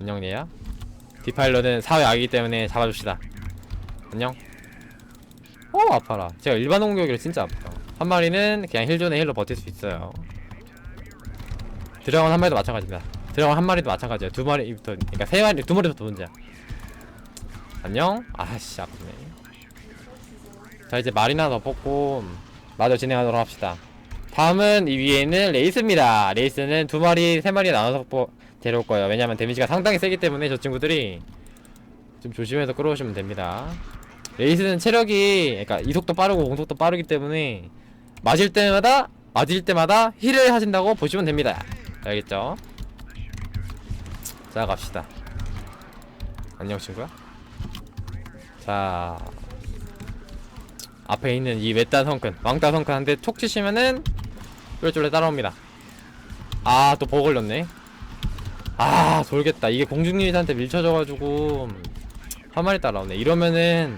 안녕 얘야 디파일러는 사회 악이기 때문에 잡아줍시다. 안녕. 어 아파라. 제가 일반 공격이라 진짜 아파요 한 마리는 그냥 힐존에 힐로 버틸 수 있어요. 드래곤 한 마리도 마찬가지입니다. 드래곤 한 마리도 마찬가지야 두 마리부터 그러니까 세 마리 두 마리부터 문제야 안녕. 아씨 아프네. 자 이제 말이나 더 뽑고 마저 진행하도록 합시다. 다음은 이 위에 있는 레이스입니다. 레이스는 두 마리 세 마리 나눠서 뽑- 데려올 거예요. 왜냐면 데미지가 상당히 세기 때문에 저 친구들이 좀 조심해서 끌어오시면 됩니다. 레이스는 체력이 그러니까 이속도 빠르고 공속도 빠르기 때문에 맞을 때마다 맞을 때마다 힐을 하신다고 보시면 됩니다. 알겠죠? 자 갑시다. 안녕 친구야. 자 앞에 있는 이 외딴 성큰 왕따 성큰 한대 톡 치시면은 쫄쫄래 따라옵니다. 아 또 버거 걸렸네 아 돌겠다. 이게 공중님한테 밀쳐져가지고 한 마리 따라오네. 이러면은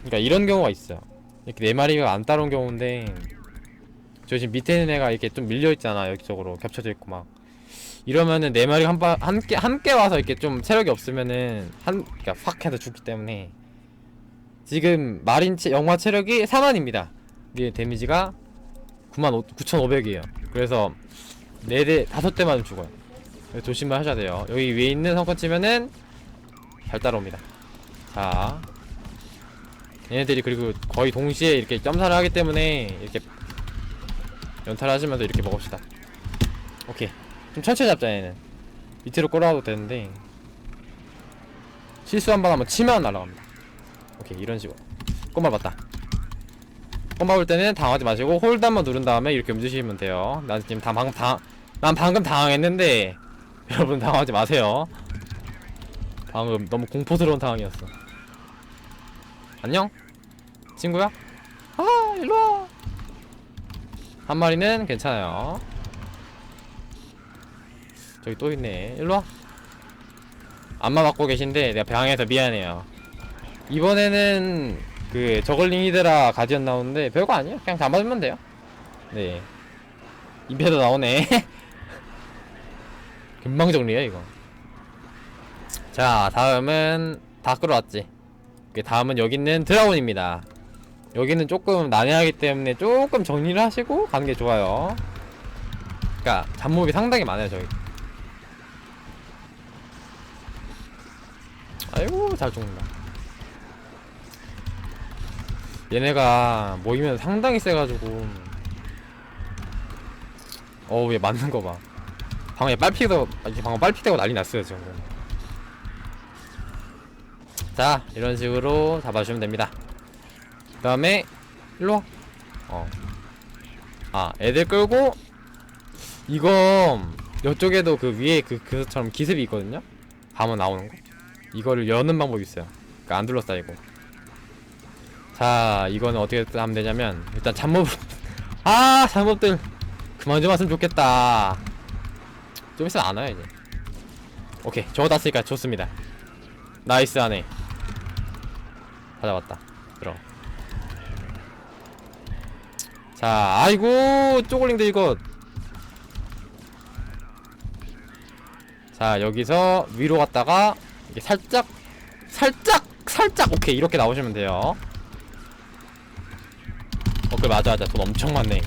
그러니까 이런 경우가 있어요. 이렇게 네 마리가 안 따라온 경우인데 저 지금 밑에 있는 애가 이렇게 좀 밀려있잖아. 여기쪽으로 겹쳐져 있고 막. 이러면은 네 마리가 한바 함께 함께 와서 이렇게 좀 체력이 없으면은 한 그러니까 확 해서 죽기 때문에 지금 마린 체, 영화 체력이 4만입니다. 이게 데미지가 9만 9,500이에요. 그래서 네대 다섯 대만 죽어요. 조심을 하셔야 돼요. 여기 위에 있는 성권 치면은 잘 따라옵니다. 자, 얘네들이 그리고 거의 동시에 이렇게 점사를 하기 때문에 이렇게 연타를 하시면서 이렇게 먹읍시다. 오케이. 좀 천천히 잡자 얘는 밑으로 끌어와도 되는데 실수 한 번 하면 치면 날아갑니다 오케이 이런 식으로 꼬마 봤다 꼬마 볼 때는 당하지 마시고 홀드 한번 누른 다음에 이렇게 움직이시면 돼요. 난 지금 다 방금 당, 난 방금 당황했는데 여러분 당하지 마세요. 방금 너무 공포스러운 상황이었어. 안녕? 친구야? 아 일로와! 한 마리는 괜찮아요. 저기 또 있네. 일로 와. 안마 받고 계신데 내가 방해해서 미안해요. 이번에는 그 저글링 히드라 가디언 나오는데 별거 아니에요. 그냥 잡아주면 돼요. 네. 입에도 나오네. 금방 정리해 이거. 자 다음은 다 끌어왔지. 그 다음은 여기 있는 드라곤입니다. 여기는 조금 난해하기 때문에 조금 정리를 하시고 가는 게 좋아요. 그러니까 잡몹이 상당히 많아요 저기. 아이고 잘 죽는다 얘네가 모이면 상당히 세가지고. 어우 얘 맞는 거봐. 방금 얘 빨피도 방금 빨피되고 난리 났어요 지금. 자 이런 식으로 잡아주시면 됩니다. 그 다음에 일로와. 어아 애들 끌고 이거 이쪽에도 그 위에 그 그처럼 기습이 있거든요? 가면 나오는 거? 이거를 여는 방법이 있어요. 그러니까 안 둘러싸이고. 자, 이거는 어떻게 하면 되냐면 일단 잡몹 아, 잡몹들 그만 좀 왔으면 좋겠다. 좀 있으면 안 와요, 이제. 오케이. 저거 다 쓰니까 좋습니다. 나이스 하네. 다 잡았다. 들어. 자, 아이고, 쪼글링들 이거. 자, 여기서 위로 갔다가 살짝 살짝 살짝 오케이 이렇게 나오시면 돼요 어 그래 맞아 맞아. 돈 엄청 많네.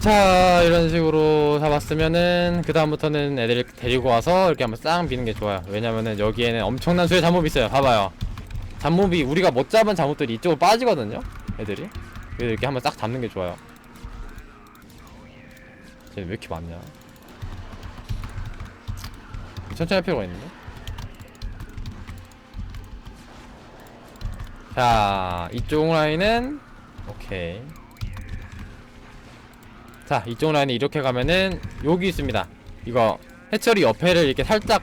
자 이런 식으로 잡았으면은 그 다음부터는 애들 데리고 와서 이렇게 한번 싹 비는 게 좋아요. 왜냐면은 여기에는 엄청난 수의 잡몹이 있어요. 봐봐요. 잡몹이 우리가 못 잡은 잡몹들이 이쪽으로 빠지거든요? 애들이? 그래서 이렇게 한번 싹 잡는 게 좋아요. 쟤왜 이렇게 많냐? 천천히 할 필요가 있는데? 자, 이쪽 라인은 오케이. 자, 이쪽 라인이 이렇게 가면은 여기 있습니다. 이거 해처리 옆에를 이렇게 살짝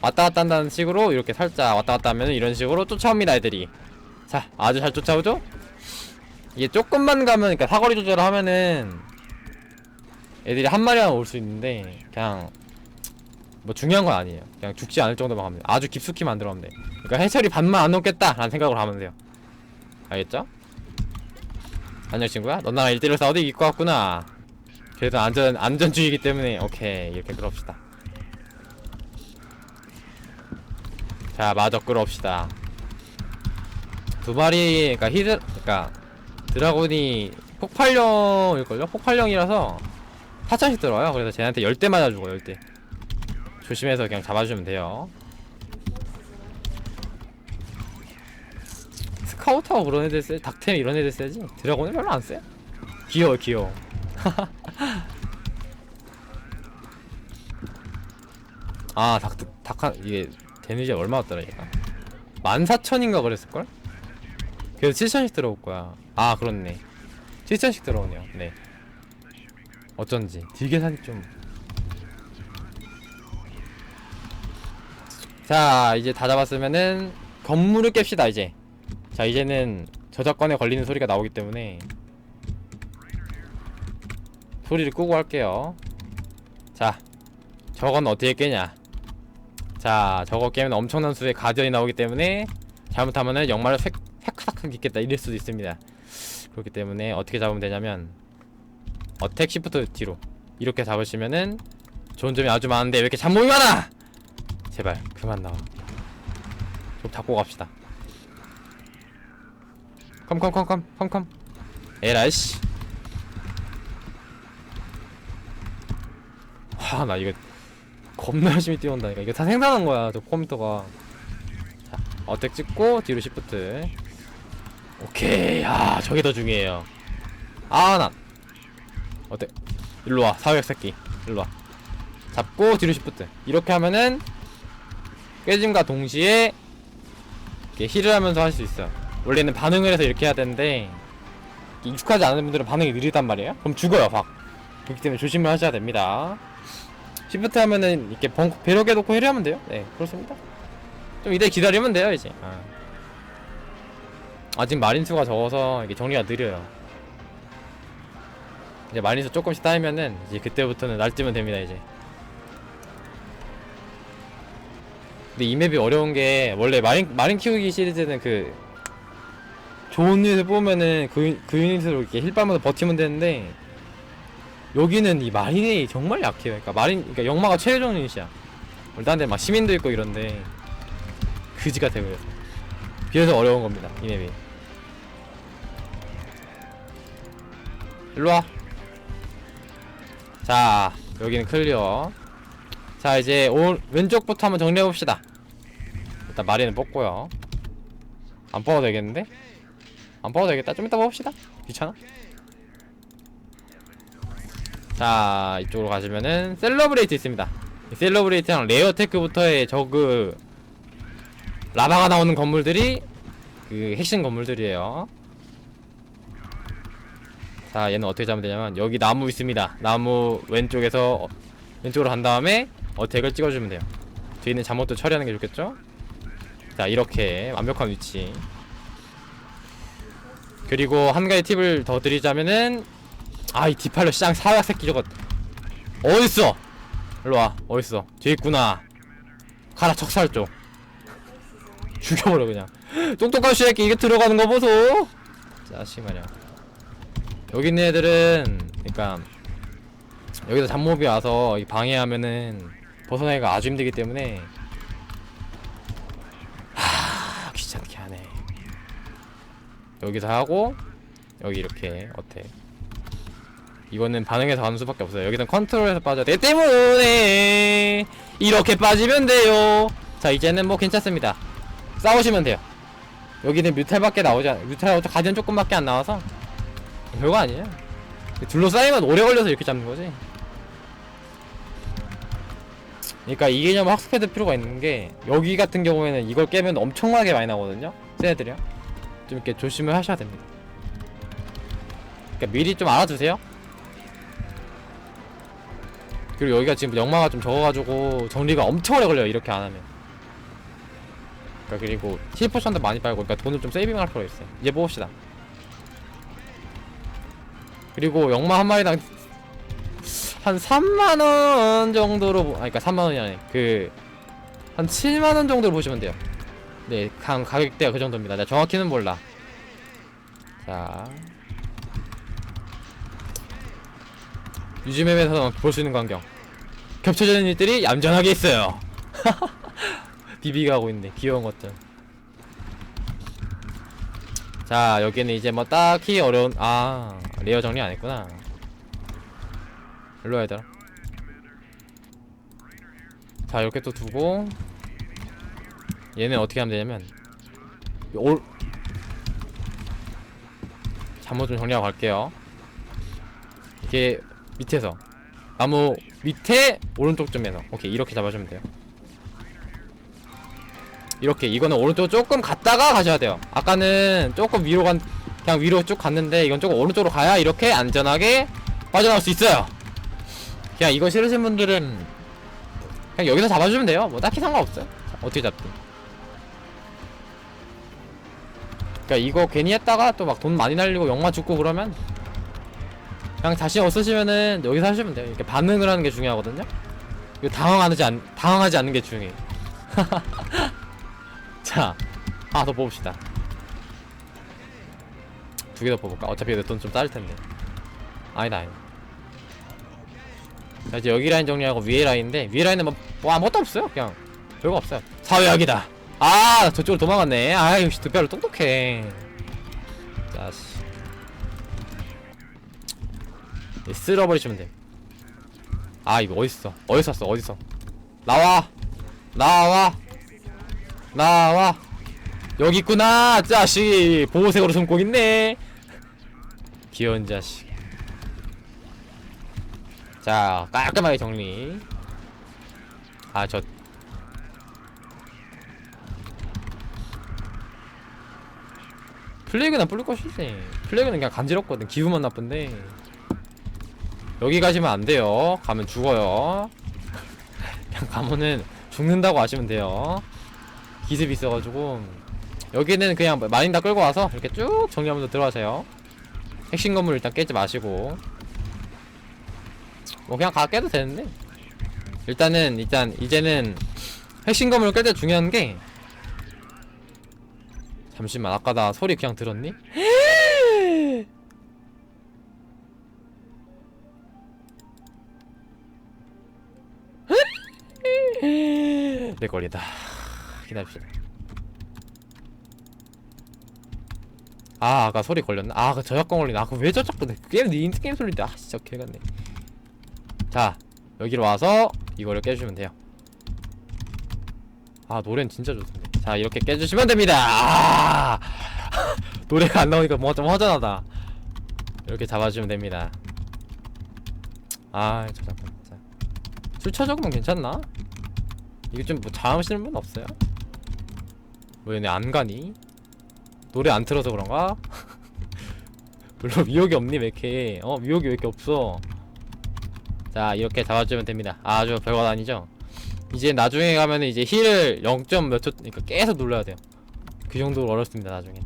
왔다 갔다 한다는 식으로 이렇게 살짝 왔다 갔다 하면은 이런 식으로 쫓아옵니다, 애들이. 자, 아주 잘 쫓아오죠? 이게 조금만 가면 그러니까 사거리 조절을 하면은 애들이 한 마리만 올 수 있는데 그냥 뭐 중요한 건 아니에요. 그냥 죽지 않을 정도만 하면 돼요. 아주 깊숙이 만들어가면 돼. 그러니까 해철이 반만 안 넘겠다 라는 생각으로 하면 돼요. 알겠죠? 안녕 친구야. 넌 나랑 1대1로 싸워도 이길 것 같구나. 그래도 안전 안전주의이기 때문에 오케이 이렇게 끌어옵시다. 자 마저 끌어옵시다. 두 마리 그러니까 히드 그러니까 드라곤이 폭발령일걸요? 폭발령이라서 4천씩 들어요. 그래서 쟤한테 열대 맞아 죽어 열대. 조심해서 그냥 잡아주면 돼요. 스카우트하고 그런 애들 쎄, 닥템 이런 애들 쎄지. 드라곤은 별로 안 쎄. 귀여워 귀여워. 아, 닭, 닭, 이게, 데미지가 얼마였더라, 얘가? 14,000인가 그랬을걸? 그래서 7,000씩 들어올 거야. 아, 그렇네. 7,000씩 들어오네요. 네. 어쩐지. 딜계산이 좀. 자, 이제 다 잡았으면은, 건물을 깹시다, 이제. 자, 이제는 저작권에 걸리는 소리가 나오기 때문에, 소리를 끄고 할게요. 자, 저건 어떻게 깨냐? 자, 저거 깨면 엄청난 수의 가디언이 나오기 때문에 잘못하면은 역마를 획, 획하닥 있겠다 이럴 수도 있습니다. 그렇기 때문에 어떻게 잡으면 되냐면 어택 시프트 뒤로 이렇게 잡으시면은 좋은 점이 아주 많은데 왜 이렇게 잡목이 많아? 제발 그만 나와. 좀 잡고 갑시다. 컴컴컴컴 컴컴. 에라이씨. 와, 나 이거 겁나 열심히 뛰어온다니까. 이거 다 생산한 거야, 저 컴퓨터가. 자, 어택 찍고 뒤로 시프트. 오케이. 아, 저게 더 중요해요. 아, 나. 어때? 일로 와, 사회적 새끼. 일로 와. 잡고 뒤로 시프트. 이렇게 하면은 깨짐과 동시에 이렇게 힐을 하면서 할 수 있어요. 원래는 반응을 해서 이렇게 해야 되는데 익숙하지 않은 분들은 반응이 느리단 말이에요. 그럼 죽어요, 박. 그렇기 때문에 조심을 하셔야 됩니다. 시프트 하면은 이렇게 벙 배럭에 놓고 해리하면 돼요. 네, 그렇습니다. 좀 이대 기다리면 돼요, 이제. 아. 아직 마린수가 적어서 이게 정리가 느려요. 이제 마린수 조금씩 쌓이면은 이제 그때부터는 날뛰면 됩니다, 이제. 근데 이 맵이 어려운 게 원래 마린 마린 키우기 시리즈는 그 좋은 유닛을 뽑으면은 그, 그 유닛으로 이렇게 힐밤으로 버티면 되는데 여기는 이 마린이 정말 약해요. 그러니까 마린, 그러니까 영마가 최종 유닛이야. 일단 데막 시민도 있고 이런데 그지가 되고요. 비해서 어려운 겁니다. 이 맵이. 일로 와. 자, 여기는 클리어. 자, 이제 오, 왼쪽부터 한번 정리해 봅시다. 일단 마리는 뽑고요. 안 뽑아도 되겠는데? 안 뽑아도 되겠다. 좀 이따 뽑읍시다. 귀찮아? 자 이쪽으로 가시면은 셀러브레이트 있습니다 이 셀러브레이트랑 레어테크부터의 저그 라바가 나오는 건물들이 그 핵심 건물들이에요 자 얘는 어떻게 잡으면 되냐면 여기 나무 있습니다 나무 왼쪽에서 어, 왼쪽으로 간 다음에 어택을 찍어주면 돼요 저희는 잠옷도 처리하는 게 좋겠죠 자 이렇게 완벽한 위치. 그리고 한 가지 팁을 더 드리자면은 아 이 디팔로 시장 사약 새끼 저거 어딨어? 일로와 어딨어? 뒤에 있구나. 가라 척살 쪽. 죽여버려 그냥. 똑똑한 새끼 이게 들어가는 거 보소! 자식 말이야 여기 있는 애들은 그니까 여기서 잡몹이 와서 이 방해하면은 벗어나기가 아주 힘들기 때문에 하 귀찮게 하네 여기서 하고 여기 이렇게 어때 이거는 반응해서 가는 수밖에 없어요. 여기는 컨트롤해서 빠져야 되기 때문에 이렇게 빠지면 돼요. 자 이제는 뭐 괜찮습니다. 싸우시면 돼요. 여기는 뮤탈밖에 나오지 않아요. 뮤탈 가디언 조금밖에 안 나와서 별거 아니에요. 둘러싸이면 오래 걸려서 이렇게 잡는 거지. 그러니까 이 개념을 학습해야 될 필요가 있는 게 여기 같은 경우에는 이걸 깨면 엄청나게 많이 나거든요. 쟤네들이요. 좀 이렇게 조심을 하셔야 됩니다. 그러니까 미리 좀 알아두세요. 그리고 여기가 지금 역마가 좀 적어가지고 정리가 엄청 오래 걸려요 이렇게 안 하면. 그러니까 그리고 힐포션도 많이 빨고 그러니까 돈을 좀 세이빙할 필요가 있어요. 이제 뽑읍시다. 그리고 역마 한 마리당 한 3만원 정도로 보- 아니 그니까 3만원이 아니 그 한 7만원 정도로 보시면 돼요 네 가, 가격대가 그 정도입니다. 내가 정확히는 몰라. 자. 유즈맵에서 볼 수 있는 광경. 겹쳐지는 일들이 얌전하게 있어요. 비비가 하고 있네. 귀여운 것들. 자 여기는 이제 뭐 딱히 어려운 아 레어 정리 안 했구나. 일로 와야 되나? 자 이렇게 또 두고 얘는 어떻게 하면 되냐면 올 잠옷 좀 정리하고 갈게요. 이게 밑에서 나무 밑에 오른쪽 점에서 오케이 이렇게 잡아주면 돼요. 이렇게 이거는 오른쪽 조금 갔다가 가셔야 돼요. 아까는 조금 위로 간 그냥 위로 쭉 갔는데 이건 조금 오른쪽으로 가야 이렇게 안전하게 빠져나올 수 있어요. 그냥 이거 싫으신 분들은 그냥 여기서 잡아주면 돼요. 뭐 딱히 상관없어요. 자, 어떻게 잡든 그니까 이거 괜히 했다가 또 막 돈 많이 날리고 영마 죽고 그러면 그냥 자신 없으시면은 여기서 하시면 돼요. 이렇게 반응을 하는 게 중요하거든요. 이거 당황하지 않 당황하지 않는 게 중요해. 자 하나 더 뽑읍시다. 두 개 더 뽑을까? 어차피 내 돈 좀 따를 텐데. 아니다 아니다. 자 이제 여기 라인 정리하고 위에 라인인데 위에 라인은 뭐, 뭐 아무것도 없어요 그냥. 별거 없어요. 사회학이다 아 저쪽으로 도망갔네. 아 역시 득별로 똑똑해. 예, 쓸어버리시면 돼 아 이거 어딨어? 어디서 샀어? 어디서? 나와. 나와. 나와. 여기 있구나 자식. 보호색으로 숨고 있네. 귀여운 자식. 자 깔끔하게 정리. 아저 플래그는 뿌릴 것이지. 플래그는 그냥 간지럽거든. 기분만 나쁜데. 여기 가시면 안 돼요. 가면 죽어요. 그냥 가면은 죽는다고 아시면 돼요. 기습이 있어가지고. 여기는 그냥 마린 다 끌고 와서 이렇게 쭉 정리하면서 들어가세요. 핵심 건물 일단 깨지 마시고. 뭐 그냥 가 깨도 되는데. 일단은 일단 이제는 핵심 건물을 깰때 중요한 게 잠시만 아까 나 소리 그냥 들었니? 내 걸리다. 기다립시다 아 아까 소리 걸렸나? 아 그 저작권 걸리나? 아 그왜 저작권 게임 네 인트게임 소리인데. 아 진짜 개같네. 자 여기로 와서 이거를 깨주시면 돼요. 아 노래는 진짜 좋던데 자 이렇게 깨주시면 됩니다. 아! 노래가 안 나오니까 뭔가 좀 허전하다. 이렇게 잡아주면 됩니다. 아 저작권 진짜 출처 적으면 괜찮나? 이게 좀뭐 자음시는 분 없어요? 뭐 얘네 안 가니? 노래 안 틀어서 그런가? 물론 미역이 없니 왜 이렇게? 어 미역이 왜 이렇게 없어? 자 이렇게 잡아주면 됩니다. 아주 별거 아니죠 이제 나중에 가면은 이제 힐을 0. 몇초 그러니까 계속 눌러야 돼요. 그 정도로 어렵습니다 나중에.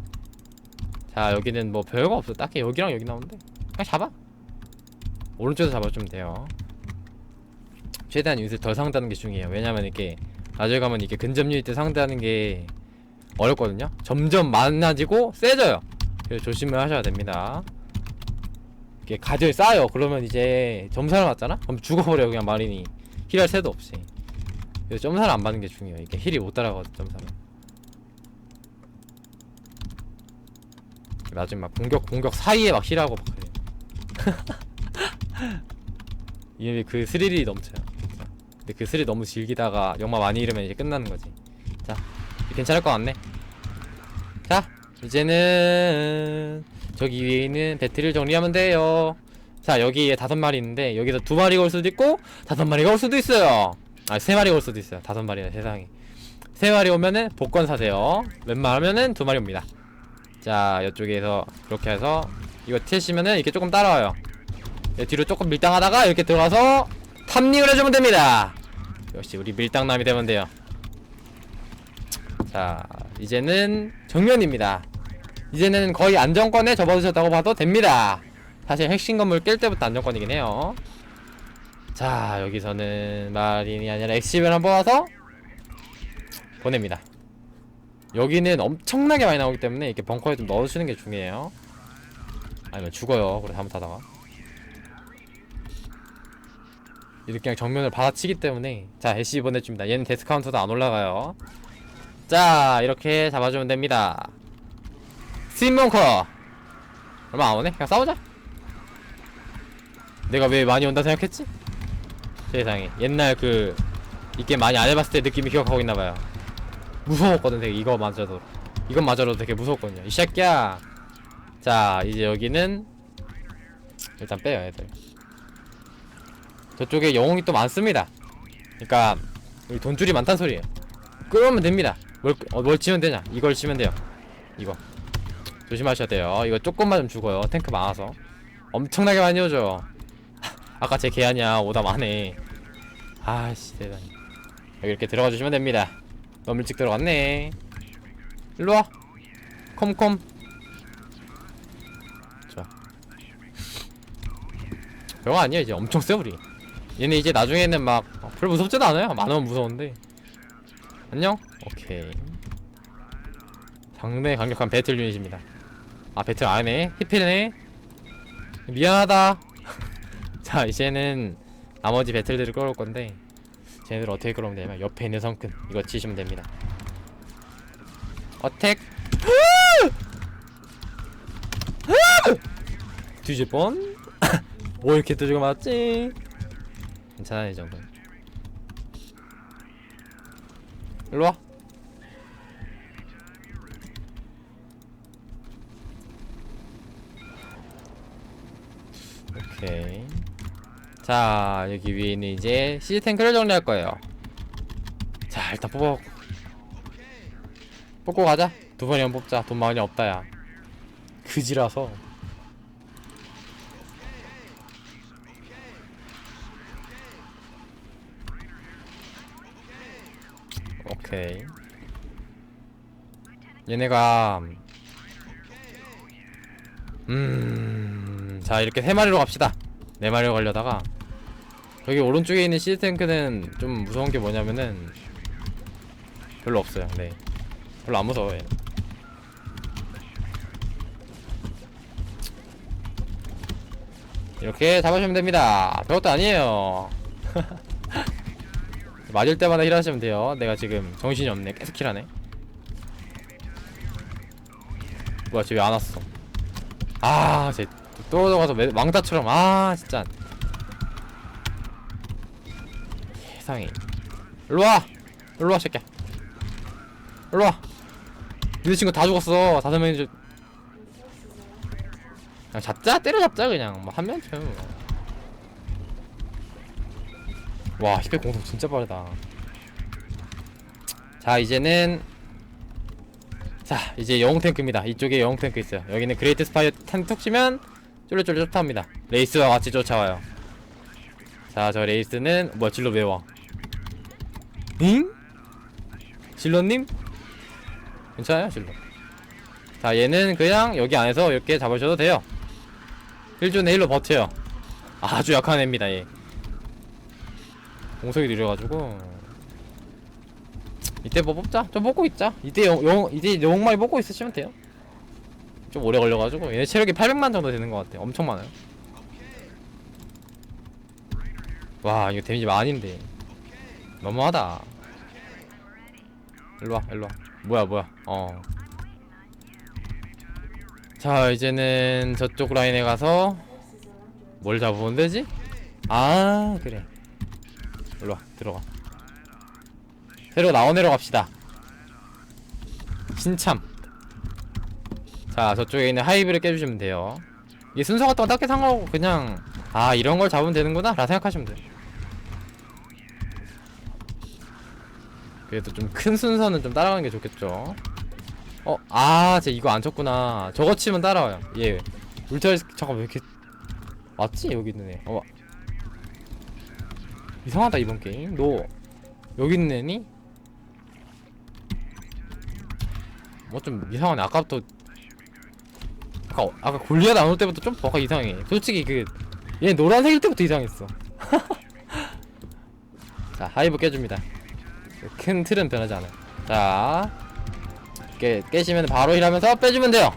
자 여기는 뭐 별거 없어. 딱히 여기랑 여기 나오는데. 그냥 잡아. 오른쪽에서 잡아주면 돼요. 최대한 유닛을 덜 상대하는 게 중요해요. 왜냐면 이렇게 나중에 가면 이게 근접 유닛 때 상대하는 게 어렵거든요. 점점 많아지고 세져요. 그래서 조심을 하셔야 됩니다. 이게 가지를 쌓아요. 그러면 이제 점사를 맞잖아? 그럼 죽어버려요 그냥 마린이. 힐할 새도 없이 그래서 점사를 안 받는 게 중요해요. 이게 힐이 못 따라가거든 점사를. 나중에 막 공격 공격 사이에 막 힐하고 막 그래요. 이게 그 스릴이 넘쳐요. 근데 그 스릴 너무 즐기다가 영마 많이 잃으면 이제 끝나는 거지. 자 괜찮을 것 같네. 자 이제는 저기 위에 있는 배틀을 정리하면 돼요. 자 여기에 다섯 마리 있는데 여기서 두 마리가 올 수도 있고 다섯 마리가 올 수도 있어요 아 세 마리가 올 수도 있어요. 다섯 마리나 세상에. 세 마리 오면은 복권 사세요. 웬만하면은 두 마리 옵니다. 자 이쪽에서 그렇게 해서 이거 티시면은 이렇게 조금 따라와요. 예, 뒤로 조금 밀당하다가 이렇게 들어가서 탐닉을 해주면 됩니다. 역시 우리 밀당남이 되면 돼요. 자 이제는 정면입니다. 이제는 거의 안정권에 접어드셨다고 봐도 됩니다. 사실 핵심 건물 깰 때부터 안정권이긴 해요 자 여기서는 마린이 아니라 엑시벤 한번 와서 보냅니다. 여기는 엄청나게 많이 나오기 때문에 이렇게 벙커에 좀 넣어주시는 게 중요해요. 아니면 죽어요. 그래 잘못하다가. 이렇게 그냥 정면을 받아치기 때문에. 자 애쉬 보내줍니다. 얘는 데스 카운터도 안 올라가요. 자 이렇게 잡아주면 됩니다. 스윗mon커! 얼마 안 오네? 그냥 싸우자. 내가 왜 많이 온다 생각했지? 세상에. 옛날 그 이 게임 많이 안 해봤을 때 느낌이 기억하고 있나봐요. 무서웠거든 되게 이거마저도. 이것마저도 되게 무서웠거든요. 이 새끼야! 자 이제 여기는 일단 빼요 애들. 저쪽에 영웅이 또 많습니다. 그니까 여기 돈줄이 많단 소리예요. 끌어오면 됩니다. 뭘, 어, 뭘 치면 되냐? 이걸 치면 돼요. 이거. 조심하셔야 돼요. 이거 조금만 좀 죽어요. 탱크 많아서. 엄청나게 많이 오죠. 아까 제 개아냐 오다 많네 아씨 대단히. 여기 이렇게 들어가 주시면 됩니다. 너무 일찍 들어갔네. 일로와. 컴컴. 좋아. 별거 아니야 이제. 엄청 세 우리. 얘네 이제 나중에는 막 어, 별로 무섭지도 않아요. 많으면 무서운데. 안녕? 오케이. 상당히 강력한 배틀 유닛입니다. 아 배틀 안해 히필네? 미안하다. 자 이제는 나머지 배틀들을 끌어올 건데 쟤네들 어떻게 끌어오면 되냐면 옆에 있는 성큰 이거 치시면 됩니다 어택 뒤질 뻔? 뭐 이렇게 두지고 맞지? 괜찮아 이 정도 일로와 오케이 자 여기 위에는 이제 시즈 탱크를 정리할 거예요. 자 일단 뽑아. 뽑고 가자. 두 번이면 뽑자. 돈 많이 없다 야. 그지라서. 오케이. 얘네가 음자 이렇게 세 마리로 갑시다. 네 마리로 가려다가 저기 오른쪽에 있는 시즈 탱크는 좀 무서운 게 뭐냐면은 별로 없어요. 네. 별로 안 무서워요. 이렇게 잡으시면 됩니다. 별것도 아니에요. 맞을 때마다 힐하시면 돼요. 내가 지금 정신이 없네. 계속 힐하네. 뭐야 쟤 왜 안 왔어? 아쟤 떨어져가서 매- 왕따처럼. 아 진짜 세상에 일로와. 일로와 새끼야. 일로와. 니네 친구 다 죽었어. 다섯 명이 죽 그냥 잡자. 때려잡자 그냥. 뭐 한 명쯤. 와 히페 공속 진짜 빠르다. 자 이제는. 자 이제 영웅 탱크입니다. 이쪽에 영웅 탱크 있어요. 여기는 그레이트 스파이어 탄툭 치면 쫄쫄쫄 쫓아옵니다. 레이스와 같이 쫓아와요. 자 저 레이스는 뭐야 질러 왜와 잉? 질러님? 괜찮아요 질러 자 얘는 그냥 여기 안에서 이렇게 잡으셔도 돼요. 1존에 1로 버텨요. 아주 약한 애입니다 얘. 공속이 느려가지고. 이때 뭐 뽑자. 좀 뽑고 있자. 이때 영, 영 이때 영웅만이 뽑고 있으시면 돼요. 좀 오래 걸려가지고. 얘네 체력이 800만 정도 되는 것 같아 엄청 많아요. 와 이거 데미지 많은데 너무하다. 일로와 일로와. 뭐야 뭐야. 어. 자 이제는 저쪽 라인에 가서 뭘 잡으면 되지? 아 그래. 일로와 들어가. 새로 애로 갑시다. 신참. 자 저쪽에 있는 하이브를 깨주시면 돼요. 이 순서 같은 건 딱히 상관없고 그냥 아 이런 걸 잡으면 되는구나? 라 생각하시면 돼요 그래도 좀 큰 순서는 좀 따라가는 게 좋겠죠 어? 아, 쟤 이거 안 쳤구나. 저거 치면 따라와요. 얘. 울트라 잠깐 왜 이렇게 맞지? 여기 있는 애. 어. 이상하다 이번 게임. 너 여기 있는 애니? 뭐 좀 이상하네. 아까부터 아까 아까 골리앗 나올 때부터 좀 뭔가 이상해. 솔직히 그얘 노란색일 때부터 이상했어. 자, 하이브 깨줍니다. 큰 틀은 변하지 않아요. 자, 깨, 깨시면 바로 힐하면서 빼주면 돼요.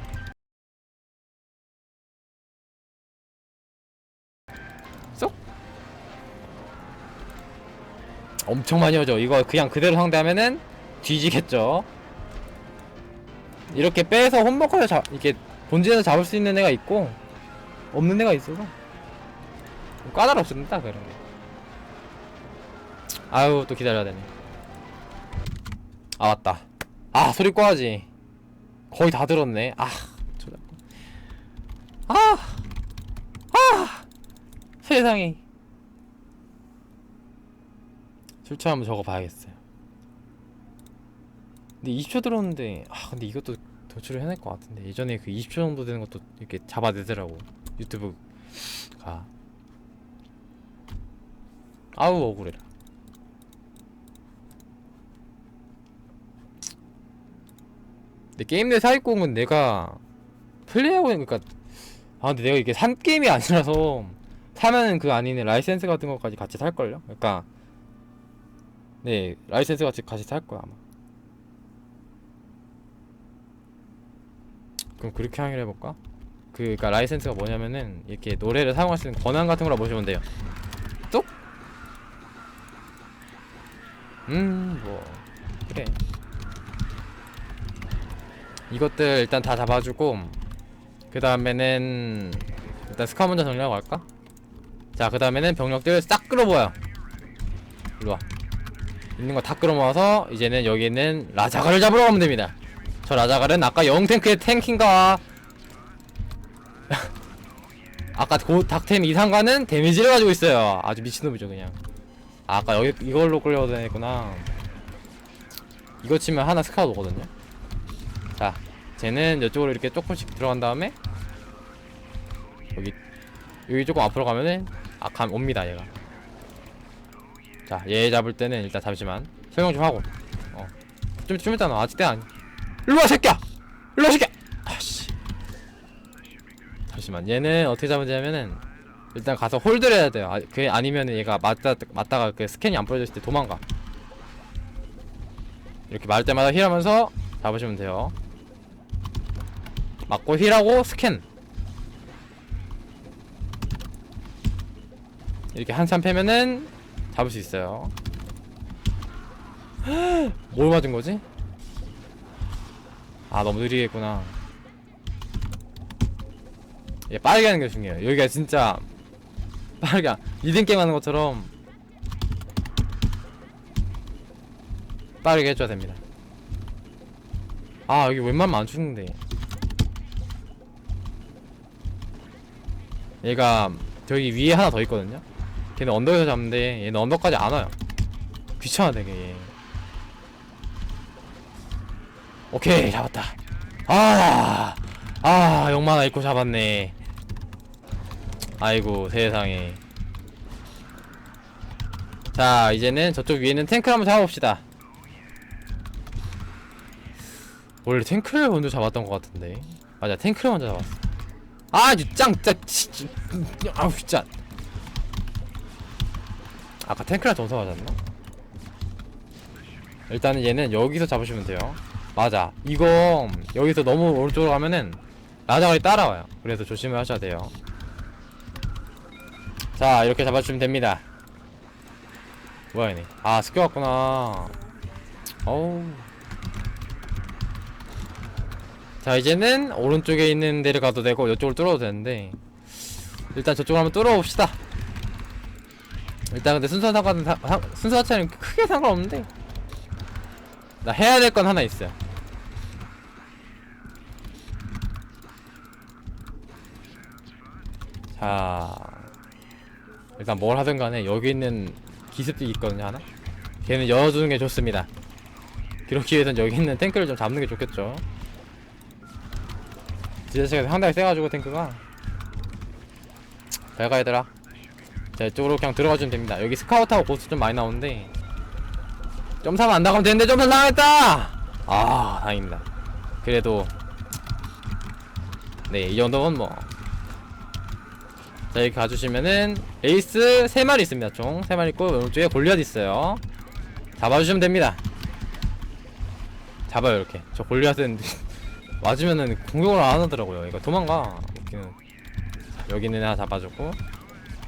쏙. 엄청 많이 오죠. 이거 그냥 그대로 상대하면은 뒤지겠죠. 이렇게 빼서 홈버커에 잡 이렇게 본진에서 잡을 수 있는 애가 있고 없는 애가 있어서. 까다롭습니다 그런 게. 아유 또 기다려야 되네 아 왔다. 아 소리 꺼야지. 거의 다 들었네. 아 저작 아! 아! 세상에. 출처 한번 적어 봐야겠어요. 근데 20초 들었는데 아 근데 이것도 도출을 해낼 것 같은데. 예전에 그 20초 정도 되는 것도 이렇게 잡아내더라고 유튜브가. 아우 억울해라 근데 게임 내 사기공은 내가 플레이하고 그니까 아 근데 내가 이게 산 게임이 아니라서 사면은 그 있는 라이센스 같은 것까지 같이 살 걸요? 그러니까 네 라이센스 같이 같이 살 거야 아마 그럼 그렇게 항의를 해볼까? 그 그니까 라이센스가 뭐냐면은 이렇게 노래를 사용할 수 있는 권한 같은 거라 보시면 돼요 뚝? 음 뭐 그래 이것들 일단 다 잡아주고 그 다음에는 일단 스카 먼저 정리하고 갈까? 자 그 다음에는 병력들 싹 끌어모아요. 일로와. 있는 거 다 끌어모아서 이제는 여기 있는 라자가를 잡으러 가면 됩니다. 저 라자갈은 아까 영탱크의 탱킹과 아까 그 닥템 이상과는 데미지를 가지고 있어요. 아주 미친놈이죠 그냥. 아, 아까 여기 이걸로 끌려다녔구나. 이거 치면 하나 스카웃 오거든요 자 쟤는 이쪽으로 이렇게 조금씩 들어간 다음에 여기 여기 조금 앞으로 가면은 아 감 옵니다 얘가. 자 얘 잡을 때는 일단 잠시만 설명 좀 하고. 어좀 좀나 아직 때 아니. 일로와 새끼야! 일로와 새끼야! 아씨. 잠시만. 얘는 어떻게 잡으냐면은 일단 가서 홀드를 해야 돼요. 아, 그게 아니면은 얘가 맞다, 맞다가 그 스캔이 안 뿌려졌을 때 도망가. 이렇게 맞을 때마다 힐하면서 잡으시면 돼요 맞고 힐하고 스캔. 이렇게 한참 패면은 잡을 수 있어요. 뭘 맞은 거지? 아 너무 느리겠구나. 얘 빠르게 하는 게 중요해요. 여기가 진짜 빠르게 2등 게임 하는 것처럼 빠르게 해줘야 됩니다. 아 여기 웬만하면 안 죽는데 얘가 저기 위에 하나 더 있거든요? 걔는 언덕에서 잡는데 얘는 언덕까지 안 와요. 귀찮아 되게 얘 오케이 잡았다. 아, 아 욕만 하나 입고 잡았네. 아이고 세상에. 자 이제는 저쪽 위에는 탱크를 한번 잡아봅시다. 원래 탱크를 먼저 잡았던 것 같은데. 맞아 탱크를 먼저 잡았어 아 짱! 짜 아우 진짜. 아까 탱크랑 점수 맞았나? 일단은 얘는 여기서 잡으시면 돼요. 맞아. 이거 여기서 너무 오른쪽으로 가면은 라자갈이 따라와요. 그래서 조심을 하셔야 돼요. 자 이렇게 잡아주시면 됩니다. 뭐야 얘네. 아 스켜 왔구나. 어우 자 이제는 오른쪽에 있는 데를 가도 되고 이쪽을 뚫어도 되는데 일단 저쪽을 한번 뚫어봅시다. 일단 근데 순서 상관은 사, 사, 순서 자체는 크게 상관없는데 나 해야 될 건 하나 있어요. 자 일단 뭘 하든 간에 여기 있는 기습들이 있거든요 하나? 걔는 열어주는 게 좋습니다. 그렇기 위해선 여기 있는 탱크를 좀 잡는 게 좋겠죠 지자체가 상당히 세가지고 탱크가 잘가 얘들아 자 이쪽으로 그냥 들어가주면 됩니다 여기 스카우트하고 고스 좀 많이 나오는데 점사만 안 나가면 되는데 점사 당했다 아 다행입니다 그래도 네이 정도면 뭐 자, 이렇게 가주시면은 에이스 3마리 있습니다. 총 3마리 있고 오른쪽에 골리앗 있어요. 잡아주시면 됩니다. 잡아요 이렇게. 저 골리앗은 맞으면은 공격을 안 하더라고요. 이거 도망가. 웃기는. 자, 여기 있는 하나 잡아주고